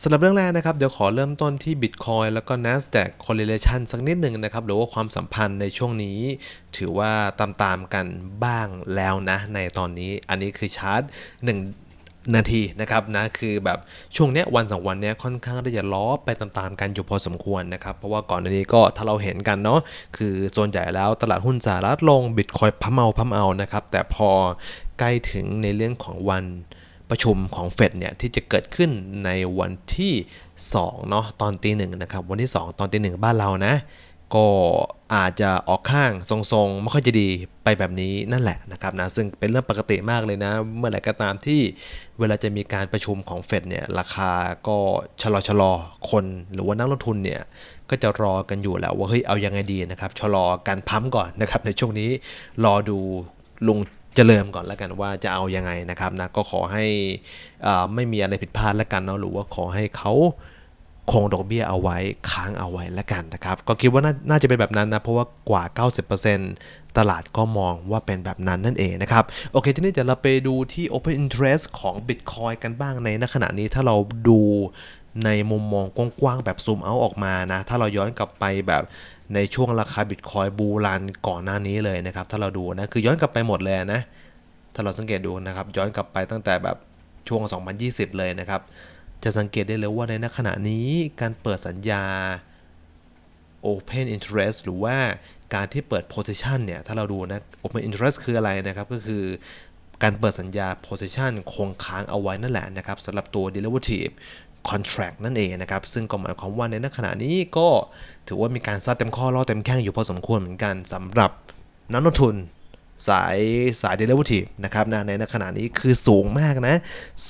สำหรับเรื่องแรกนะครับ เดี๋ยวขอเริ่มต้นที่ Bitcoin แล้วก็ NASDAQ correlation สักนิดหนึ่งนะครับ หรือว่าความสัมพันธ์ในช่วงนี้ ถือว่าตามๆกันบ้างแล้วนะ ในตอนนี้อันนี้คือชาร์ต1นาทีนะครับนะคือแบบช่วงเนี้ยวันสองวันเนี้ยค่อนข้างที่จะล้อไปตามๆกันอยู่พอสมควรนะครับ เพราะว่าก่อนหน้านี้ก็ถ้าเราเห็นกันเนาะคือส่วนใหญ่แล้วตลาดหุ้นสหรัฐลง Bitcoin พัมเอาพัมเอานะครับแต่พอใกล้ถึงในเรื่องของวัน ประชุมของเฟดเนี่ยที่จะเกิดขึ้นในวันที่2เนาะตอนตีหนึ่งนะครับวันที่ 2 ตอนตีหนึ่งบ้านเรานะ ก็อาจจะออกข้างทรงๆ ไม่ค่อยจะดีไปแบบนี้นั่นแหละนะครับนะซึ่งเป็นเรื่องปกติมากเลยนะ เมื่อไหร่ก็ตามที่เวลาจะมีการประชุมของเฟดเนี่ยราคาก็ชะลอชะลอคนหรือว่านักลงทุนเนี่ยก็จะรอกันอยู่แล้วว่าเฮ้ยเอายังไงดีนะครับชะลอการพัมก่อนนะครับในช่วงนี้รอดูลุง เจริญก่อนแล้วกันว่าจะเอายังไงนะครับนะก็ขอให้อ่าไม่มีอะไรผิดพลาดแล้วกันเนาะหรือว่าขอให้เขาคงดอกเบี้ยเอาไว้ค้างเอาไว้แล้วกันนะครับ ก็คิดว่านาน่าจะเป็นแบบนั้นนะ เพราะว่ากว่า 90%ตลาดก็มองว่าเป็นแบบนั้นนั่นเองนะครับ โอเค ทีนี้เดี๋ยวเราไปดูที่ Open Interest ของ Bitcoin กันบ้างในณขณะนี้ถ้าเราดู ในมุมมองกว้างๆแบบซูมเอาออกมานะ ถ้าเราย้อนกลับไปแบบในช่วงราคา Bitcoin บูรันก่อนหน้านี้เลยนะครับ ถ้าเราดูนะ คือย้อนกลับไปหมดเลยนะ ถ้าเราสังเกตดูนะครับ ย้อนกลับไปตั้งแต่แบบช่วง 2020 เลยนะครับ จะสังเกตได้เลยว่าในขณะนี้การเปิดสัญญา Open Interest หรือว่าการที่เปิด position เนี่ย ถ้าเราดูนะ Open Interest คืออะไรนะครับ ก็คือการเปิดสัญญา position คงค้างเอาไว้นั่นแหละนะครับสำหรับตัว derivative contract นั่นเองนะครับ ซึ่งก็หมายความว่าในขณะนี้ก็ถือว่ามีการซัดเต็มข้อล่อเต็มแข้งอยู่พอสมควรเหมือนกันสำหรับนักลงทุนสายสาย derivative นะครับนะในขณะนี้คือสูงมากนะ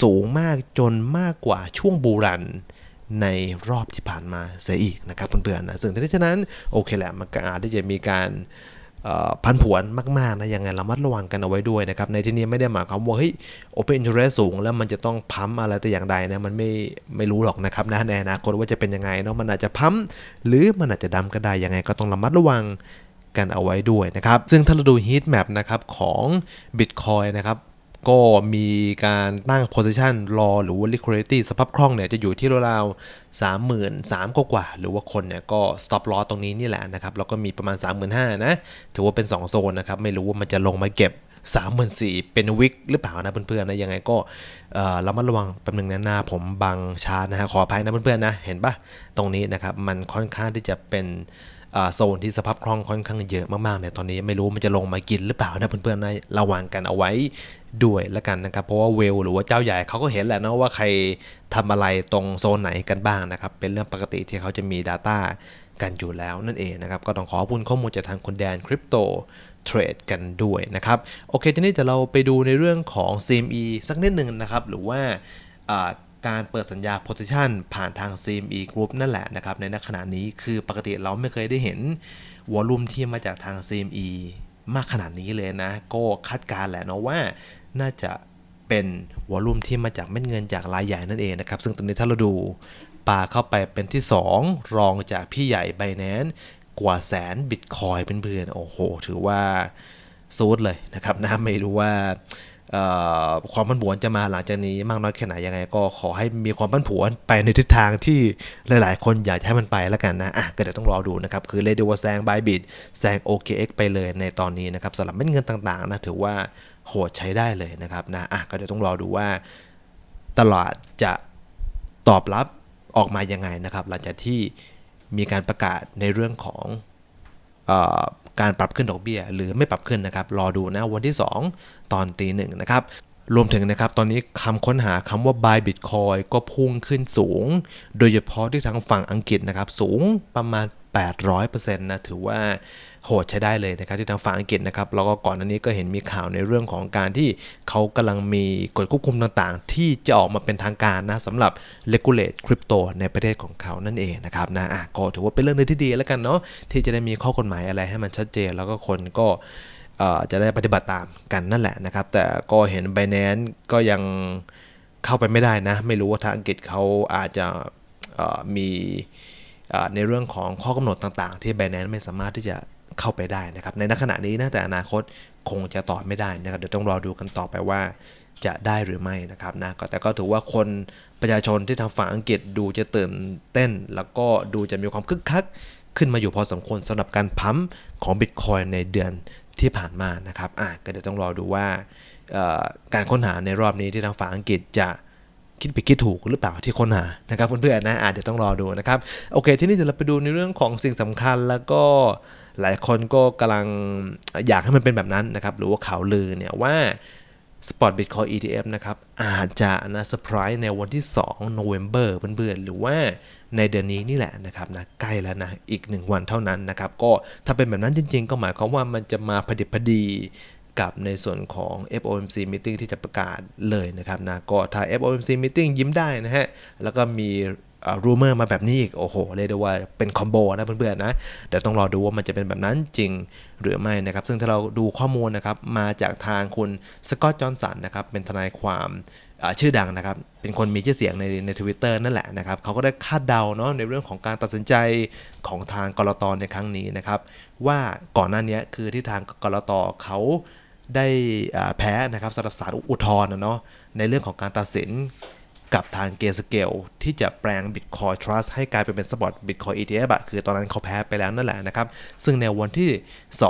สูงมากจนมากกว่าช่วงบูรันในรอบที่ผ่านมาเสียอีกนะครับเพื่อนๆนะซึ่งดังนั้นโอเคแหละมันก็อาจจะมีการ พันผวนมากๆนะยังไงระมัดระวังกันเอาไว้ด้วยนะครับ ในที่นี้ไม่ได้หมายความว่าเฮ้ย open interest สูง แล้วมันจะต้องพัมอะไรแต่อย่างใดนะมันไม่ไม่รู้หรอกนะครับนะในอนาคตว่าจะเป็นยังไงเนาะมันอาจจะพัมหรือมันอาจจะดำก็ได้ยังไงก็ต้องระมัดระวังกันเอาไว้ด้วยนะครับ ซึ่งถ้าเราดู heat map นะครับของ Bitcoin นะครับ ก็มีการตั้ง position รอหรือว่า liquidity สภาพคล่องเนี่ยจะอยู่ที่ราวๆสามหมื่นสามกว่า หรือว่าคนเนี่ยก็ stop loss ตรงนี้นี่แหละนะครับแล้วก็มีประมาณ 3 5 0 0 0นะถือว่าเป็น 2 โซนนะครับ ไม่รู้ว่ามันจะลงมาเก็บ34,000เป็นวิกหรือเปล่านะเพื่อนๆนะยังไงก็เออระมัดระวังแป๊บหนึงนะหน้าผมบังชาร์นะฮะขออภัยนะเพื่อนๆนะเห็นปะตรงนี้นะครับมันค่อนข้างที่จะเป็น โซนที่สภาพคล่องค่อนข้างเยอะมากๆเนี่ยตอนนี้ไม่รู้มันจะลงมากินหรือเปล่านะเพื่อนๆนะระวังกันเอาไว้ด้วยละกันนะครับ เพราะว่าเวลหรือว่าเจ้าใหญ่เขาก็เห็นแหละนะว่าใครทำอะไรตรงโซนไหนกันบ้างนะครับ เป็นเรื่องปกติที่เขาจะมี Data กันอยู่แล้วนั่นเองนะครับ ก็ต้องขอขอบคุณข้อมูลจากทางคุณแดนคริปโตเทรดกันด้วยนะครับ โอเคทีนี้เดี๋ยวเราไปดูในเรื่องของ CME สักนิดหนึ่งนะครับ หรือว่า การเปิดสัญญา position ผ่านทาง CME Group นั่นแหละนะครับในณขณะนี้คือปกติเราไม่เคยได้เห็นวอลลุ่มที่มาจากทาง CME มากขนาดนี้เลยนะ ก็คาดการณ์แหละเนาะว่าน่าจะเป็นวอลลุ่มที่มาจากเม็ดเงินจากรายใหญ่นั่นเองนะครับ ซึ่งตอนนี้ถ้าเราดูปาเข้าไปเป็นที่ 2 รองจากพี่ใหญ่ไบแนนกว่าแสนบิตคอยเป็นเพื่อนโอ้โห ถือว่าซูดเลยนะครับนะไม่รู้ว่า ความผันผวนจะมาหลังจากนี้มากน้อยแค่ไหนยังไง ก็ขอให้มีความผันผวนไปในทิศทางที่หลาย ๆ คนอยากให้มันไปแล้วกันนะอะก็เดี๋ยวต้องรอดูนะครับ คือเรด้ว่าแซงบายบิตแซง OKX ไปเลยในตอนนี้นะครับสำหรับเม็ดเงินต่าง ๆ นะ ถือว่าโหดใช้ได้เลยนะครับนะอะก็เดี๋ยวต้องรอดูว่า ตลาดจะตอบรับออกมายังไงนะครับ หลังจากที่มีการประกาศในเรื่องของอ การปรับขึ้นดอกเบี้ย หรือไม่ปรับขึ้นนะครับ รอดูนะวันที่ 2 ตอนตีหนึ่งนะครับรวมถึงนะครับ ตอนนี้คำค้นหาคำว่า buy bitcoin ก็พุ่งขึ้นสูง โดยเฉพาะที่ทางฝั่งอังกฤษนะครับ สูงประมาณ 800%นะถือว่าโหดใช้ได้เลยนะครับที่ทางฝั่งอังกฤษนะครับแล้วก็ก่อนอันนี้ก็เห็นมีข่าวในเรื่องของการที่เขากำลังมีกฎควบคุมต่างๆ ที่จะออกมาเป็นทางการนะสำหรับ regulate crypto ในประเทศของเขานั่นเองนะครับนะอะก็ถือว่าเป็นเรื่องนึงที่ดีแล้วกันเนาะที่จะได้มีข้อกฎหมายอะไรให้มันชัดเจน แล้วก็คนก็จะได้ปฏิบัติตามกันนั่นแหละนะครับ แต่ก็เห็น b บ n a n c e ก็ยังเข้าไปไม่ได้นะ ไม่รู้ว่าทางอังกฤษเขาอาจจะมี ในเรื่องของข้อกำหนดต่างๆ ที่ b บ n a n c e ไม่สามารถที่จะเข้าไปได้นะครับ ในขณะนี้นะแต่อนาคตคงจะตอบไม่ได้นะครับเดี๋ยวต้องรอดูกันต่อไปว่าจะได้หรือไม่นะครับนะแต่ก็ถือว่าคนประชาชนที่ทางฝั่งอังกฤษดูจะตื่นเต้น แล้วก็ดูจะมีความคึกคัก ขึ้นมาอยู่พอสมควรสำหรับการพัมป์ของบิตคอยในเดือนที่ผ่านมานะครับอะก็เดี๋ยวต้องรอดูว่าการค้นหาในรอบนี้ที่ทางฝั่งอังกฤษจะ คิดผิดคิดถูกหรือเปล่าที่ค้นหานะครับเพื่อนๆนะอะเดี๋ยวต้องรอดูนะครับโอเค ที่นี่เดี๋ยวเราไปดูในเรื่องของสิ่งสำคัญแล้วก็หลายคนก็กำลังอยากให้มันเป็นแบบนั้นนะครับ หรือว่าข่าวลือเนี่ยว่า Spot Bitcoin ETF นะครับอาจจะนะเซอร์ไพรส์ในวันที่2 November เพื่อนๆหรือว่าในเดือนนี้นี่แหละนะครับนะใกล้แล้วนะอีก 1 วันเท่านั้นนะครับก็ถ้าเป็นแบบนั้นจริงๆ ก็หมายความว่ามันจะมาพอดิบพอดี กับในส่วนของ FOMC meeting ที่จะประกาศเลยนะครับนะก็ถ้า FOMC meeting ยิ้มได้นะฮะ แล้วก็มีรูเมอร์มาแบบนี้อีก โอ้โห เรียกได้ว่าเป็นคอมโบนะเพื่อนๆนะเดี๋ยวต้องรอดูว่ามันจะเป็นแบบนั้นจริงหรือไม่นะครับ ซึ่งถ้าเราดูข้อมูลนะครับ มาจากทางคุณสกอตต์จอห์นสันนะครับ เป็นทนายความชื่อดังนะครับ เป็นคนมีชื่อเสียงในในทวิตเตอร์นั่นแหละนะครับ เขาก็ได้คาดเดาเนาะในเรื่องของการตัดสินใจของทางกรตในครั้งนี้นะครับ ว่าก่อนหน้านี้คือที่ทางกรตเขา ได้แพ้นะครับสำหรับศาลอุทธรณ์นะเนาะในเรื่องของการตัดสินกับทางเกสเกลที่จะแปลง Bitcoin Trust ให้กลายเป็นสปอต Bitcoin ETF อะคือตอนนั้นเขาแพ้ไปแล้วนั่นแหละนะครับ ซึ่งในวันที่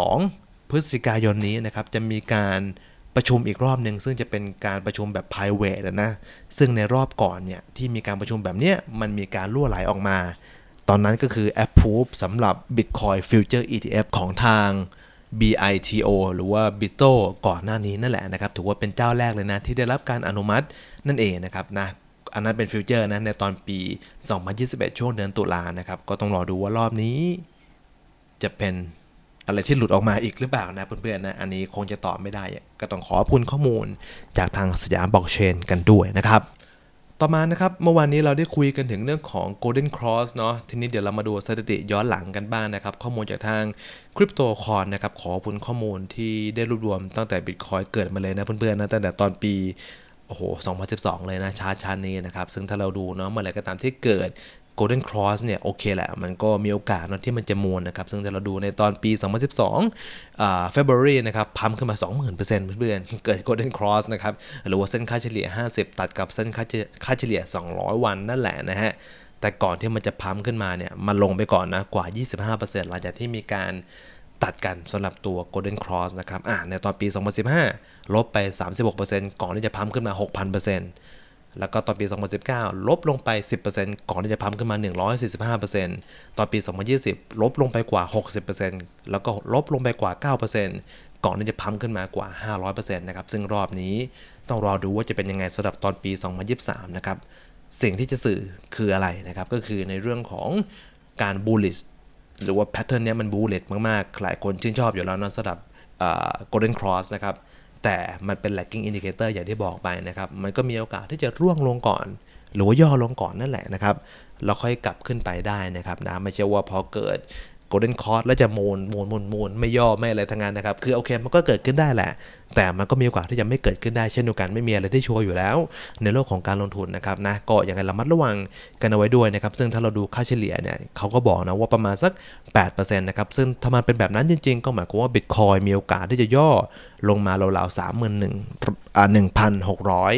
2 พฤศจิกายนนี้นะครับ จะมีการประชุมอีกรอบหนึ่งซึ่งจะเป็นการประชุมแบบ private นะ ซึ่งในรอบก่อนเนี่ย ที่มีการประชุมแบบเนี้ยมันมีการล่วไหลออกมา ตอนนั้นก็คือ approve สำหรับ Bitcoin Future ETF ของทาง BITO หรือว่า BITO ก่อนหน้านี้นั่นแหละนะครับ ถือว่าเป็นเจ้าแรกเลยนะ ที่ได้รับการอนุมัตินั่นเองนะครับนะอันนั้นเป็นฟิวเจอร์นะในตอนปี 2021 ช่วงเดือนตุลานะครับ ก็ต้องรอดูว่ารอบนี้ จะเป็นอะไรที่หลุดออกมาอีกหรือเปล่านะเพื่อนๆนะ อันนี้คงจะตอบไม่ได้ ก็ต้องขอขอบคุณข้อมูลจากทางสยามบล็อกเชนกันด้วยนะครับ ต่อมานะครับ เมื่อวานนี้เราได้คุยกันถึงเรื่องของ Golden Cross เนาะทีนี้เดี๋ยวเรามาดูสถิติย้อนหลังกันบ้างนะครับ ข้อมูลจากทาง c r y ปโตคอนนะครับขอขอบคุณข้อมูลที่ได้รวบรวมตั้งแต่ Bitcoin เกิดมาเลยนะเพื่อนๆนะตั้งแต่ตอนปีโอ้โห 2012 เลยนะชาร์ตชาร์ตนี้นะครับ ซึ่งถ้าเราดูเนาะเมื่อไหร่ก็ตามที่เกิด Golden Cross เนี่ยโอเคแหละ มันก็มีโอกาสนะที่มันจะมวลนะครับ ซึ่งถ้าเราดูในตอนปี 2012อ่า February นะครับพัมขึ้นมา 20,000%เพื่อนๆ เกิด Golden Cross นะครับ หรือว่าเส้นค่าเฉลี่ย 50 ตัดกับเส้นค่าเฉค่าเฉลี่ย 200 วันนั่นแหละนะฮะ แต่ก่อนที่มันจะพัมขึ้นมาเนี่ยมันลงไปก่อนนะกว่า 25%หลังจากที่มีการตัดกันสำหรับตัว Golden Cross นะครับ อ่า ในตอนปี 2015 ลบไป 36%ก่อนที่จะพัมขึ้นมา 6,000% แล้วก็ตอนปี 2019 ลบลงไป 10%ก่อนที่จะพัมขึ้นมา 145%ตอนปี 2020 ลบลงไปกว่า 60%แล้วก็ลบลงไปกว่า 9%ก่อนที่จะพัมขึ้นมากว่า 500%นะครับ ซึ่งรอบนี้ต้องรอดูว่าจะเป็นยังไงสำหรับตอนปี 2023 นะครับ สิ่งที่จะสื่อคืออะไรนะครับ ก็คือในเรื่องของการ bullish หรือว่าแพทเทิร์นนี้มันบูเลตมากๆ หลายคนชื่นชอบอยู่แล้วนะสำหรับ Golden Cross นะครับ แต่มันเป็น lagging indicator อย่างที่บอกไปนะครับ มันก็มีโอกาสที่จะร่วงลงก่อน หรือว่าย่อลงก่อนนั่นแหละนะครับ เราค่อยกลับขึ้นไปได้นะครับนะไม่ใช่ว่าพอเกิด Golden Cross แล้วจะโมนโมนโมนโมนไม่ย่อไม่อะไรทั้งนั้นนะครับ คือโอเคมันก็เกิดขึ้นได้แหละ แต่มันก็มีโอกาสที่จะไม่เกิดขึ้นได้เช่นเดียวกันไม่มีอะไรที่ชัวร์อยู่แล้ว ในโลกของการลงทุนนะครับนะก็อย่างไรระมัดระวังกันเอาไว้ด้วยนะครับซึ่งถ้าเราดูค่าเฉลี่ยเนี่ยเขาก็บอกนะว่าประมาณสัก 8%นะครับซึ่งถ้ามันเป็นแบบนั้นจริง ๆ ก็หมายความว่า Bitcoin มีโอกาสที่จะย่อลงมาราวๆสามหมื่นหนึ่งอ่าหนึ่งพันหกร้อย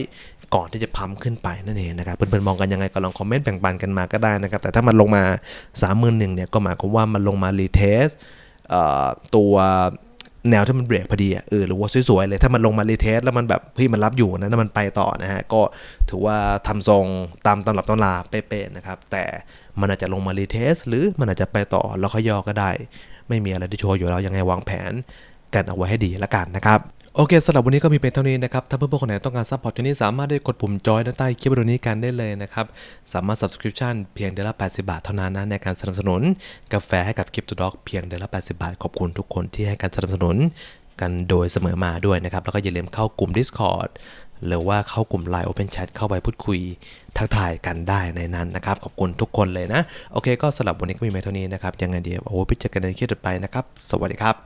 ก่อนที่จะพัมขึ้นไปนั่นเองนะครับเพื่อนๆมองกันยังไงก็ลองคอมเมนต์แบ่งปันกันมาก็ได้นะครับ แต่ถ้ามันลงมา 3 1 0 0 0เนี่ยก็หมายความว่ามันลงมารีเทสตัวแนวที่มันเบรกพอดีเออหรือว่าสวยๆเลยถ้ามันลงมารีเทสแล้วมันแบบเฮ้ยมันรับอยู่นะแล้วมันไปต่อนะฮะก็ถือว่าทำทรงตามตำรับตำราเป๊ะๆนะครับ แต่มันอาจจะลงมารีเทสหรือมันอาจจะไปต่อแล้วค่อยย่อก็ได้ ไม่มีอะไรที่ชัวร์อยู่แล้วยังไงวางแผนกันเอาไว้ให้ดีละกันนะครับ โอเคสำหรับวันนี้ก็มีเพียงเท่านี้นะครับ ถ้าเพื่อนๆคนไหนต้องการซัพพอร์ตที่นี่สามารถได้กดปุ่มจอยด้านใต้คลิปวิดีโอนี้กันได้เลยนะครับ สามารถ subscription เพียงเดือนละ 80 บาทเท่านั้นนะในการสนับสนุน กาแฟให้กับคลิปตูด็อกเพียงเดือนละ 80 บาท ขอบคุณทุกคนที่ให้การสนับสนุนกันโดยเสมอมาด้วยนะครับ แล้วก็อย่าลืมเข้ากลุ่ม Discord หรือว่าเข้ากลุ่ม Line Open Chat เข้าไปพูดคุยทักทายกันได้ในนั้นนะครับ ขอบคุณทุกคนเลยนะ โอเค ก็สำหรับวันนี้ก็มีเพียงเท่านี้นะครับยังไงเดียวโอ้พิจารณาในคลิปต่อไปนะครับ สวัสดีครับ